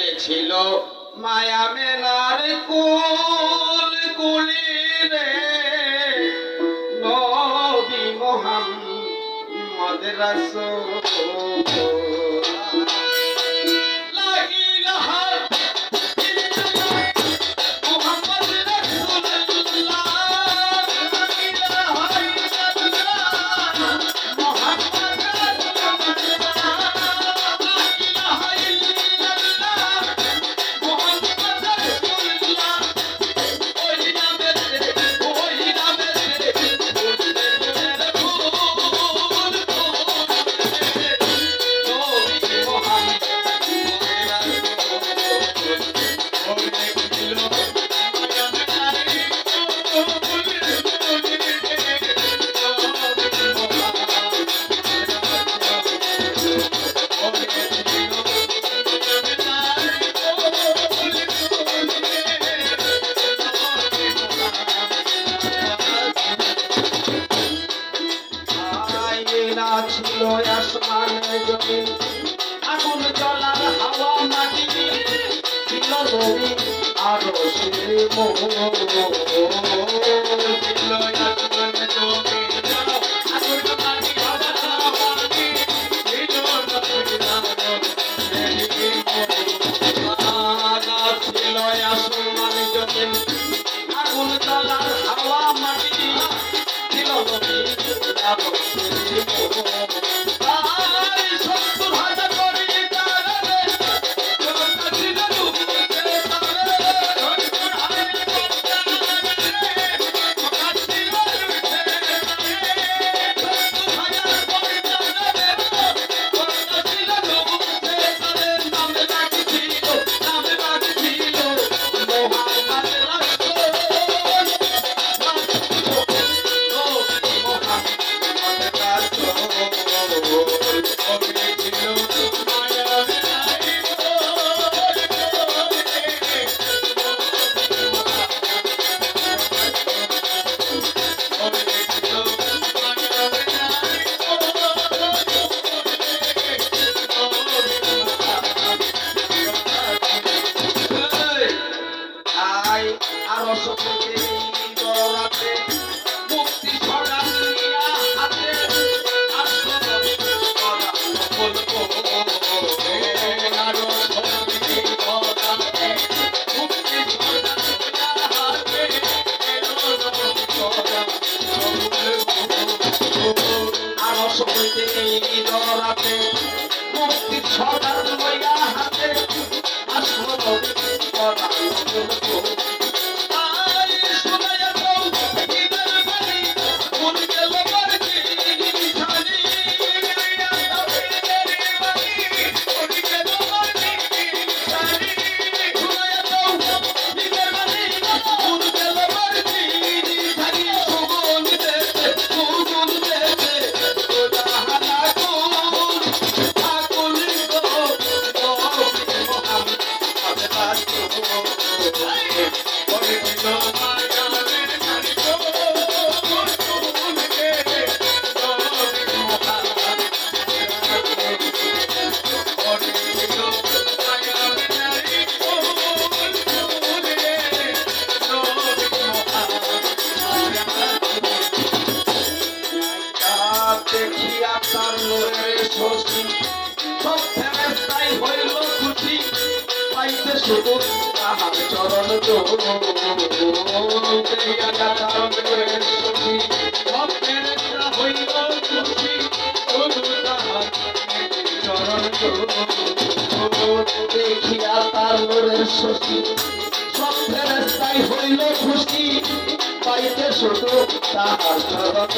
করেছিল মায়া মেলার কুল কুলি রে নবী মোহাম্মদ রাসূল ঘেরা ছিল আসমানে জমি আগুন জ্বলার হাওয়া মাটি ছিল জমি আরও শিরে মোহ ছিল আসমানে জমি আগুন জ্বলার হাওয়া মাটি I'm Oh. দেখিয়া তার নূরের শশী। সব ফেমেস্তাই হইল খুশি। পাইতে শুধু তাহার চরণ দেখিয়া তার নূরের শশী, সব ফেমেস্তা হইল খুশি। দেখিয়া তার নূরের তাহার চরণ